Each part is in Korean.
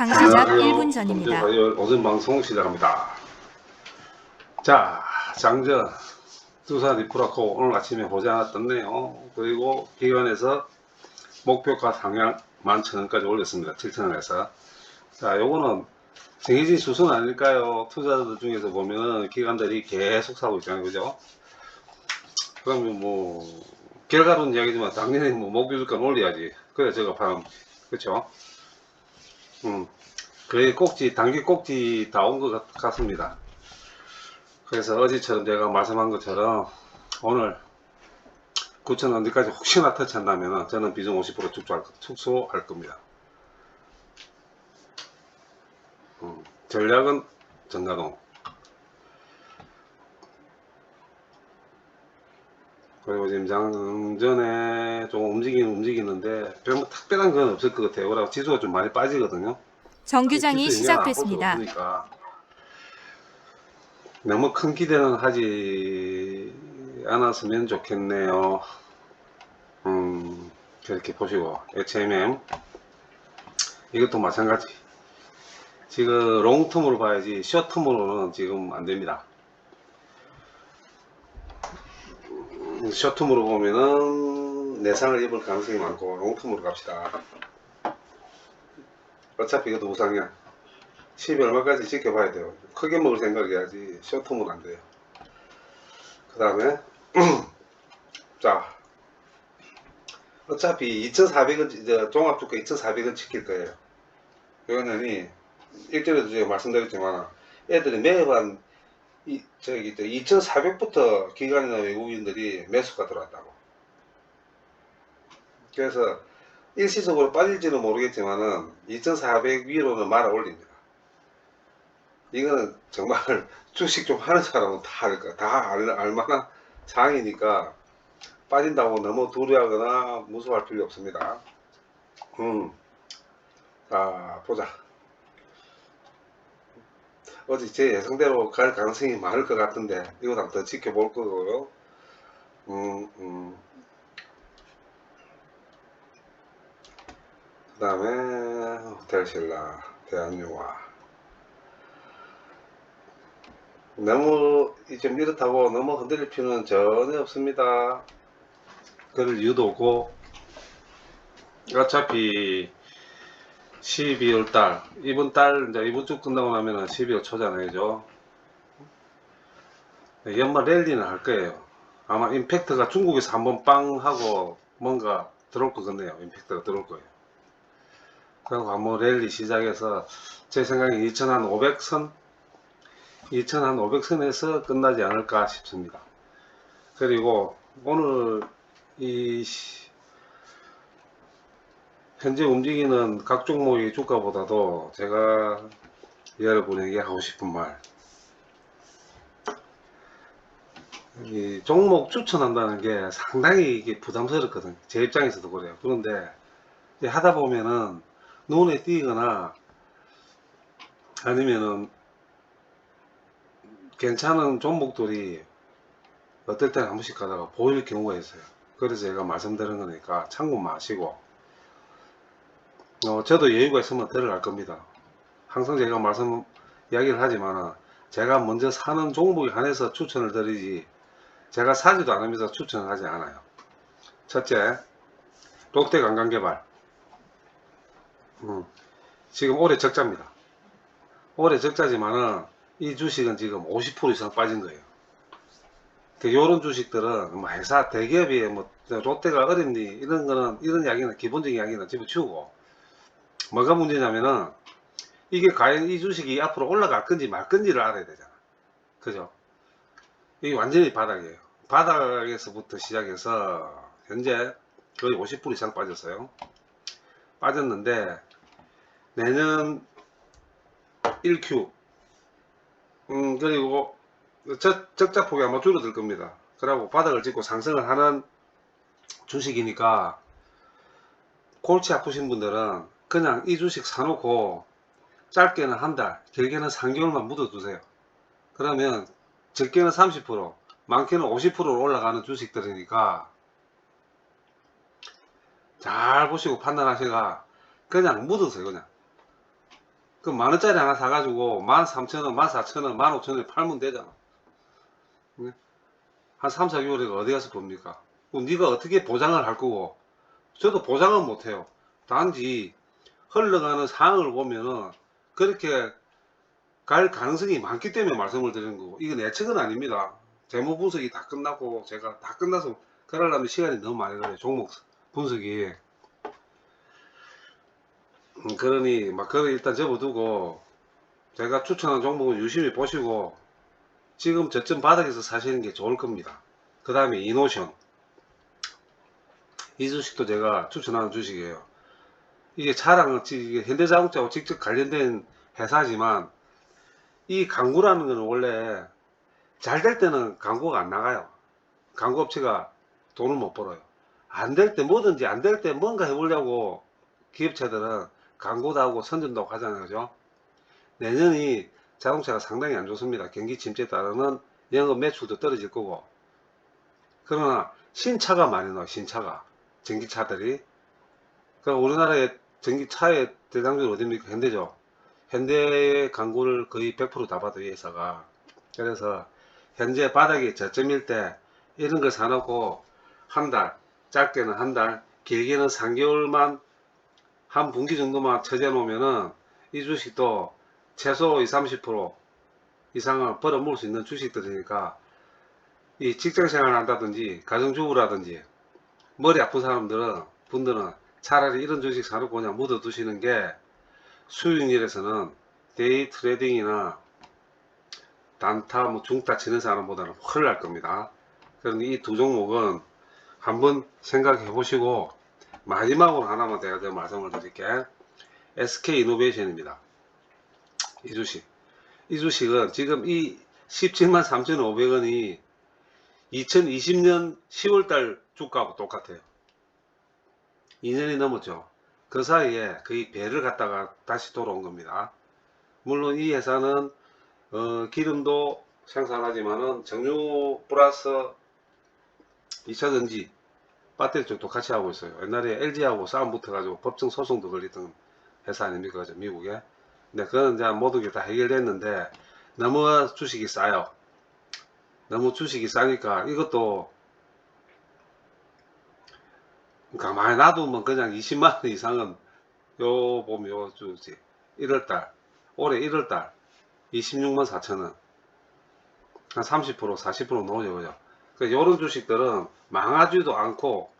장시작 1분 전입니다. 오전 방송 시작합니다. 자, 장전 두산 리프라코 오늘 아침에 보지 떴네요. 그리고 기관에서 목표가 상향 11,000원까지 올렸습니다. 7,000원에서. 자, 요거는 정해진 수순 아닐까요? 투자자들 중에서 보면은 기관들이 계속 사고 있잖아요. 그죠? 그러면 뭐, 결과론 이야기지만 당연히 뭐 목표 주가 올려야지. 그래, 제가 방, 그쵸? 음, 그래 꼭지 단기 꼭지 다 온 것 같습니다. 그래서 어제처럼 제가 말씀한 것처럼 오늘 9천 원까지 혹시나 터치한다면 저는 비중 50% 축소할, 축소할 겁니다. 음, 전략은 전가동. 그리고 지금 장전에 좀 움직이는 움직이는데 별 특별한 건 없을 것 같아요. 그리고 지수가 좀 많이 빠지거든요. 정규장이 시작됐습니다. 너무 큰 기대는 하지 않았으면 좋겠네요. 음, 그렇게 보시고 HMM 이것도 마찬가지. 지금 롱텀으로 봐야지 숏텀으로는 지금 안 됩니다. 숏텀으로 보면은 내상을 입을 가능성이 많고 롱텀으로 갑시다. 어차피 이것도 우상이야. 10이 얼마까지 지켜봐야 돼요. 크게 먹을 생각해야지 숏텀은 안 돼요. 그 다음에 자 어차피 2,400원 이제 종합주가 2,400원 지킬 거예요. 이거는 일전에도 제가 말씀드렸지만 애들이 매번 이 저기 2,400부터 기관이나 외국인들이 매수가 들어왔다고. 그래서 일시적으로 빠질지는 모르겠지만은 2,400 위로는 말아 올립니다. 이거는 정말 주식 좀 하는 사람은 다 알까 다 알, 알만한 상황이니까 빠진다고 너무 두려워하거나 무서워할 필요 없습니다. 음, 자 보자. 어제 제 예상대로 갈 가능성이 많을 것 같은데 이거 한번 더 지켜볼 거고요. 음, 음. 그 다음에 호텔신라, 대한유화 너무 좀 이렇다고 너무 흔들릴 필요는 전혀 없습니다. 그럴 이유도 없고 어차피 12월 달 이번 달 이제 이번 주 끝나고 나면은 12월 초잖아요. 네, 연말 랠리는 할 거예요. 아마 임팩트가 중국에서 한번 빵 하고 뭔가 들어올 것 같네요. 임팩트가 들어올 거예요. 그리고 한번 랠리 시작해서 제 생각에 2,500선 2,500선에서 끝나지 않을까 싶습니다. 그리고 오늘 이 시- 현재 움직이는 각 종목의 주가보다도 제가 여러분에게 하고 싶은 말. 이 종목 추천한다는 게 상당히 이게 부담스럽거든요. 제 입장에서도 그래요. 그런데 하다 보면은 눈에 띄거나 아니면은 괜찮은 종목들이 어떨 때는 한 번씩 가다가 보일 경우가 있어요. 그래서 제가 말씀드린 거니까 참고만 하시고 어, 저도 여유가 있으면 들어갈 겁니다. 항상 제가 말씀 이야기를 하지만 제가 먼저 사는 종목에 한해서 추천을 드리지 제가 사지도 않으면서 추천을 하지 않아요. 첫째, 롯데 관광개발 음, 지금 올해 적자입니다. 올해 적자지만은 이 주식은 지금 50% 이상 빠진 거예요. 이런 주식들은 뭐 회사 대기업이 뭐 롯데가 어렵니 이런 거는 이런 이야기는 기본적인 이야기는 집어치우고 뭐가 문제냐면은 이게 과연 이 주식이 앞으로 올라갈 건지 말 건지를 알아야 되잖아. 그죠? 이게 완전히 바닥이에요. 바닥에서부터 시작해서 현재 거의 50% 이상 빠졌어요. 빠졌는데 내년 1Q 음 그리고 적, 적자폭이 아마 줄어들 겁니다. 그러고 바닥을 찍고 상승을 하는 주식이니까 골치 아프신 분들은 그냥 이 주식 사놓고 짧게는 한 달, 길게는 3개월만 묻어두세요. 그러면 적게는 30%, 많게는 50%로 올라가는 주식들이니까 잘 보시고 판단하시가 그냥 묻으세요. 그냥 그 만원짜리 하나 사가지고 13,000원, 14,000원, 15,000원에 팔면 되잖아. 네? 한 3, 4개월에 어디 가서 봅니까? 그럼 네가 어떻게 보장을 할 거고 저도 보장은 못해요. 단지 흘러가는 상황을 보면은 그렇게 갈 가능성이 많기 때문에 말씀을 드리는 거고 이건 예측은 아닙니다. 재무 분석이 다 끝났고 제가 다 끝나서 그러려면 시간이 너무 많이 걸려요. 종목 분석이. 음, 그러니 막 그걸 일단 접어두고 제가 추천한 종목은 유심히 보시고 지금 저점 바닥에서 사시는 게 좋을 겁니다. 그 다음에 이노션 이 주식도 제가 추천하는 주식이에요. 이게 차랑 이게 현대자동차하고 직접 관련된 회사지만 이 광고라는 거는 원래 잘 될 때는 광고가 안 나가요. 광고 업체가 돈을 못 벌어요. 안 될 때 뭐든지 안 될 때 뭔가 해보려고 기업체들은 광고도 하고 선전도 하고 하잖아요. 그죠? 내년이 자동차가 상당히 안 좋습니다. 경기 침체에 따르는 영업 매출도 떨어질 거고. 그러나 신차가 많이 나와요. 신차가. 전기차들이. 그 우리나라의 전기차의 대장주는 어디입니까? 현대죠. 현대의 광고를 거의 100%다 받아요. 이 회사가. 그래서 현재 바닥이 저점일 때 이런 걸 사놓고 한 달, 짧게는 한 달, 길게는 3개월만 한 분기 정도만 처져 놓으면은 이 주식도 최소 20, 30% 이상을 벌어 먹을 수 있는 주식들이니까 이 직장 생활 한다든지 가정주부라든지 머리 아픈 사람들은 분들은 차라리 이런 주식 사놓고 그냥 묻어 두시는 게 수익률에서는 데이 트레이딩이나 단타 뭐 중타 치는 사람보다는 훨씬 날 겁니다. 그러니 이두 종목은 한번 생각해 보시고 마지막으로 하나만 제가 더 말씀을 드릴게. SK 이노베이션입니다. 이 주식. 이 주식은 지금 이 17만 3,500원이 2020년 10월달 주가하고 똑같아요. 2년이 넘었죠. 그 사이에 거의 배를 갖다가 다시 돌아온 겁니다. 물론 이 회사는 어, 기름도 생산하지만은 정유 플러스 2차 전지 배터리 쪽도 같이 하고 있어요. 옛날에 LG하고 싸움 붙어가지고 법정 소송도 걸리던 회사 아닙니까? 그죠? 미국에. 근데 그건 이제 모든 게 다 해결됐는데 너무 주식이 싸요. 너무 주식이 싸니까 이것도 가만히 놔두면 그냥 20만원 이상은 요 보면 요 주지 1월달 올해 1월달 26만 4천원. 한 30% 40% 나오죠 그죠 그 요런 주식들은 망하지도 않고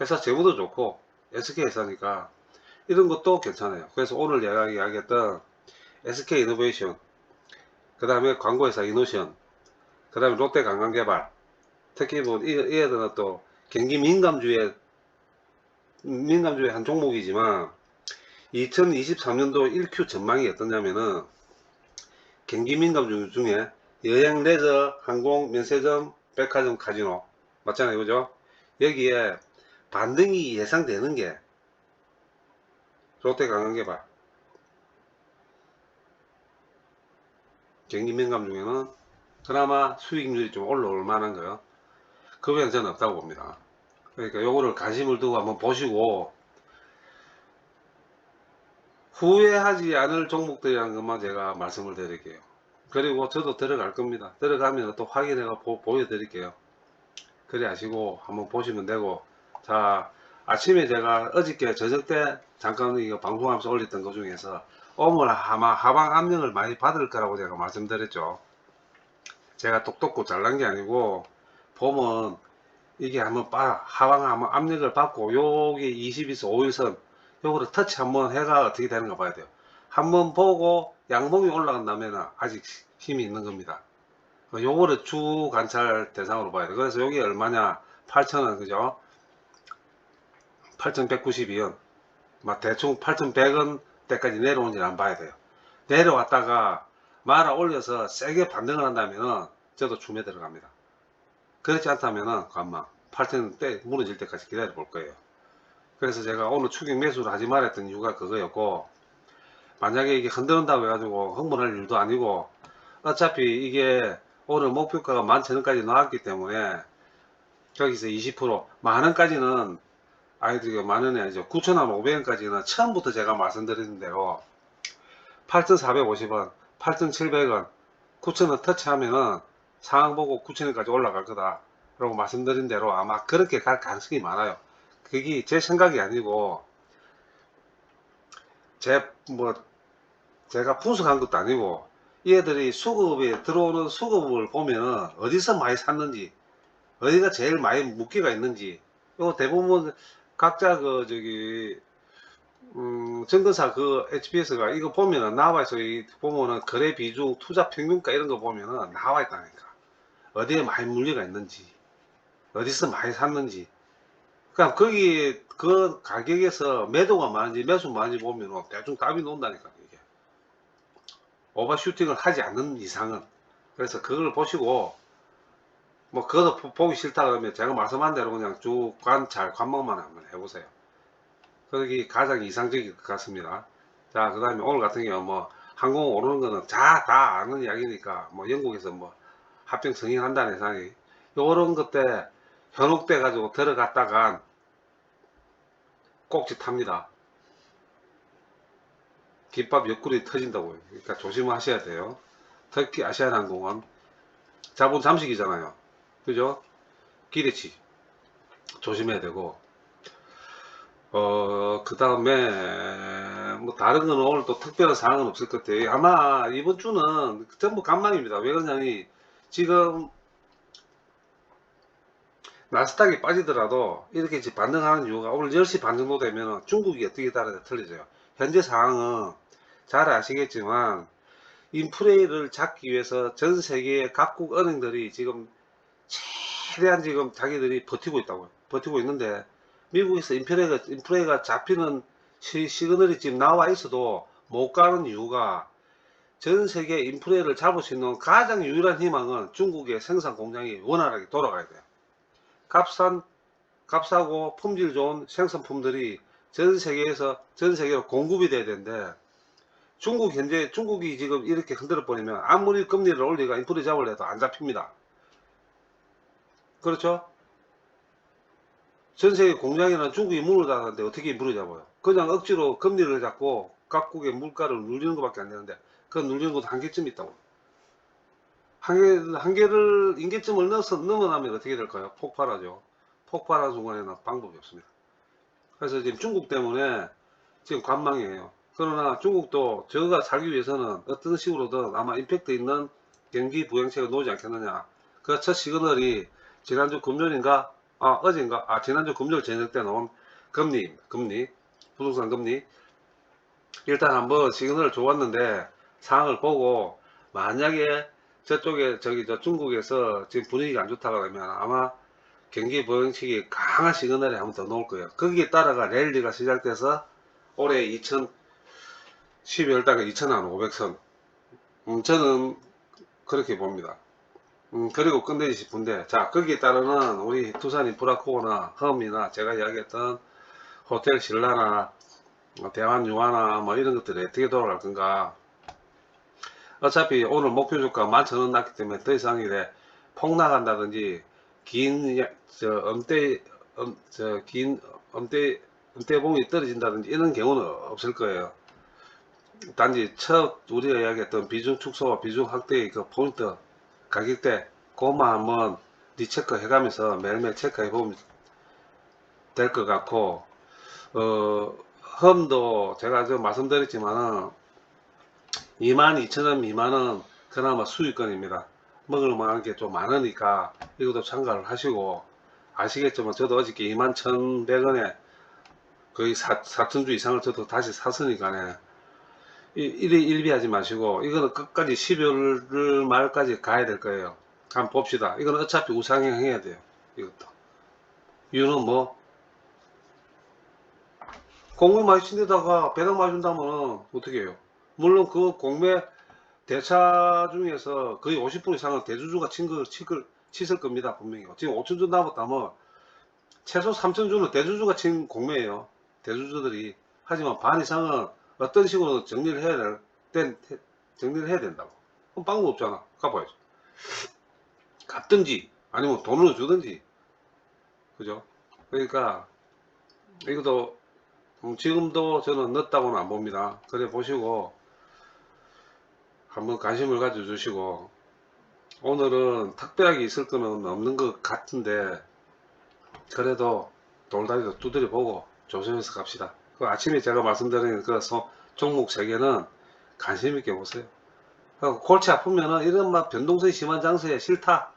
회사 재무도 좋고 SK 회사니까 이런 것도 괜찮아요. 그래서 오늘 이야기했던 SK 이노베이션 그 다음에 광고회사 이노션 그 다음에 롯데 관광개발 특히 뭐 이, 이 애들은 또 경기 민감주의 민감주의 한 종목이지만 2023년도 1Q 전망이 어떠냐면은 경기 민감주 중에 여행, 레저, 항공, 면세점, 백화점, 카지노 맞잖아요 그죠? 여기에 반등이 예상되는 게 롯데 관광개발 경기 민감 중에는 그나마 수익률이 좀 올라올 만한 거요. 그 외에는 저는 없다고 봅니다. 그러니까 요거를 관심을 두고 한번 보시고 후회하지 않을 종목들이라는 것만 제가 말씀을 드릴게요. 그리고 저도 들어갈 겁니다. 들어가면 또 확인해서 보, 보여드릴게요. 그래 하시고 한번 보시면 되고 자 아침에 제가 어저께 저녁 때 잠깐 이거 방송하면서 올렸던 것 중에서 오늘 아마 하방 압력을 많이 받을 거라고 제가 말씀드렸죠. 제가 똑똑고 잘난 게 아니고 보면 이게 한번 빠 하방 한번 압력을 받고 여기 20에서 5일선 요거를 터치 한번 해가 어떻게 되는가 봐야 돼요. 한번 보고 양봉이 올라간다면 아직 힘이 있는 겁니다. 요거를 주 관찰 대상으로 봐야 돼요. 그래서 여기 얼마냐 8,000원 그죠? 8,192원 막 대충 8,100원 때까지 내려오는지 안 봐야 돼요. 내려왔다가 말아 올려서 세게 반등을 한다면은 저도 춤에 들어갑니다. 그렇지 않다면은 간만 8천 때 무너질 때까지 기다려 볼 거예요. 그래서 제가 오늘 추격 매수를 하지 말았던 이유가 그거였고 만약에 이게 흔들린다고 해가지고 흥분할 일도 아니고 어차피 이게 오늘 목표가가 11,000원까지 나왔기 때문에 거기서 20% 만원까지는 아이들 만원이 아니죠 9,500원까지는 처음부터 제가 말씀드린 대로 8,450원, 8,700원, 9,000원 터치하면은 상황 보고 9,000원까지 올라갈 거다. 라고 말씀드린 대로 아마 그렇게 갈 가능성이 많아요. 그게 제 생각이 아니고, 제, 뭐, 제가 분석한 것도 아니고, 얘들이 수급에 들어오는 수급을 보면은 어디서 많이 샀는지, 어디가 제일 많이 묶기가 있는지, 요 대부분 각자 그, 저기, 음, 증권사 그 HPS가 이거 보면은 나와 있어. 이 보면은 거래 비중, 투자 평균가 이런 거 보면은 나와 있다니까. 어디에 많이 물리가 있는지, 어디서 많이 샀는지. 그냥 거기 그 가격에서 매도가 많은지 매수 많은지 보면은 대충 답이 나온다니까 이게. 오버슈팅을 하지 않는 이상은. 그래서 그걸 보시고 뭐 그것도 보- 보기 싫다 그러면 제가 말씀한 대로 그냥 쭉 관찰 관망만 한번 해보세요. 그게 가장 이상적일 것 같습니다. 자, 그 다음에 오늘 같은 경우 뭐 항공 오르는 거는 다, 다 아는 이야기니까 뭐 영국에서 뭐 합병 승인한다는 이상이 요런 것 때 현혹돼 가지고 들어갔다간 꼭지 탑니다. 김밥 옆구리 터진다고요. 그러니까 조심하셔야 돼요. 특히 아시아나항공은 자본 잠식이잖아요. 그죠? 기대치 조심해야 되고 어, 그 다음에, 뭐, 다른 건 오늘 또 특별한 사항은 없을 것 같아요. 아마 이번 주는 전부 간망입니다. 왜 그러냐니, 지금, 나스닥이 빠지더라도 이렇게 이제 반등하는 이유가 오늘 10시 반 정도 되면 중국이 어떻게 따라야 틀려져요. 현재 상황은 잘 아시겠지만, 인프레를 잡기 위해서 전 세계 각국 은행들이 지금 최대한 지금 자기들이 버티고 있다고요. 버티고 있는데, 미국에서 인플레가, 인플레가 잡히는 시, 시그널이 지금 나와 있어도 못 가는 이유가 전 세계 인플레를 잡을 수 있는 가장 유일한 희망은 중국의 생산 공장이 원활하게 돌아가야 돼요. 값싼, 값싸고 품질 좋은 생산품들이 전 세계에서, 전 세계로 공급이 돼야 되는데 중국 현재, 중국이 지금 이렇게 흔들어 버리면 아무리 금리를 올리가 인플레 해도 안 잡힙니다. 그렇죠? 전 세계 공장이나 중국이 문을 닫았는데 어떻게 문을 잡아요? 그냥 억지로 금리를 잡고 각국의 물가를 누리는 것밖에 안 되는데 그 누리는 것도 한계점이 있다고. 한계, 한계를, 인계점을 넘어서, 넘어나면 어떻게 될까요? 폭발하죠. 폭발한 순간에는 방법이 없습니다. 그래서 지금 중국 때문에 지금 관망이에요. 그러나 중국도 저가 살기 위해서는 어떤 식으로든 아마 임팩트 있는 경기 부양책을 놓지 않겠느냐. 그 첫 시그널이 지난주 금요일인가 아, 어젠가, 아, 지난주 금요일 저녁 때 나온 금리, 금리, 부동산 금리. 일단 한번 시그널 좋았는데, 상황을 보고, 만약에 저쪽에, 저기, 저 중국에서 지금 분위기가 안 좋다 그러면 아마 경기 부양책이 강한 시그널이 한번 더 나올 거예요. 거기에 따라가 랠리가 시작돼서 올해 2000, 12월 달에 2,500선. 음, 저는 그렇게 봅니다. 음, 그리고 끝내지 싶은데, 자, 거기에 따르는 우리 두산 인프라코어나 험이나 제가 이야기했던 호텔 신라나 뭐 대만 유화나 뭐 이런 것들이 어떻게 돌아갈 건가. 어차피 오늘 목표 주가 11,000원 났기 때문에 더 이상 이래 폭락한다든지 긴, 야- 저, 엄대, 엄, 저, 긴, 엄대, 엄대봉이 떨어진다든지 이런 경우는 없을 거예요. 단지 첫 우리가 이야기했던 비중 축소와 비중 확대의 그 포인트 가격대 그것만 한번 리체크 해가면서 매일매일 체크해 보면 될 것 같고 어 험도 제가 지금 말씀드렸지만은 22,000원 미만은 그나마 수익권입니다. 먹을 만한 게 좀 많으니까 이것도 참가를 하시고 아시겠지만 저도 어저께 21,100원에 거의 4, 4천주 이상을 저도 다시 샀으니까네 일이 일비하지 마시고 이거는 끝까지 12월 말까지 가야 될 거예요. 한번 봅시다. 이거는 어차피 우상향 해야 돼요. 이것도. 이유는 뭐 공매 많이 친데다가 배당 준다면 어떻게 해요? 물론 그 공매 대차 중에서 거의 50% 이상은 대주주가 친 걸, 칠, 칠 겁니다. 분명히. 지금 5천주 남았다면 최소 3천주는 대주주가 친 공매예요. 대주주들이. 하지만 반 이상은 어떤 식으로 정리를 해야 될, 땐, 정리를 해야 된다고. 그럼 방법 없잖아. 갚아야죠. 갚든지, 아니면 돈으로 주든지. 그죠? 그러니까, 이것도, 음, 지금도 저는 늦다고는 안 봅니다. 그래 보시고, 한번 관심을 가져주시고 오늘은 특별하게 있을 거는 없는 것 같은데 그래도 돌다리도 두드려 보고 조심해서 갑시다. 그 아침에 제가 말씀드린 그 소- 종목 세 개는 관심 있게 보세요. 그 골치 아프면은 이런 막 변동성이 심한 장소에 싫다.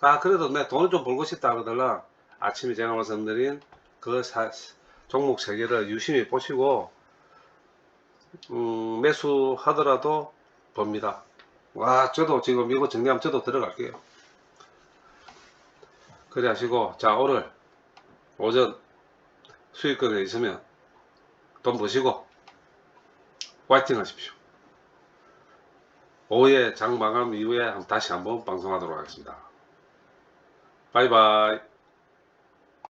아 그래도 내 돈을 좀 벌고 싶다 하거들라 아침에 제가 말씀드린 그 사- 종목 세 개를 유심히 보시고 음, 매수하더라도 봅니다. 와, 저도 지금 이거 정리하면 저도 들어갈게요. 그래 하시고, 자, 오늘 오전 수익권에 있으면 돈 버시고 화이팅 하십시오. 오후에 장 마감 이후에 다시 한번 방송하도록 하겠습니다. 바이바이.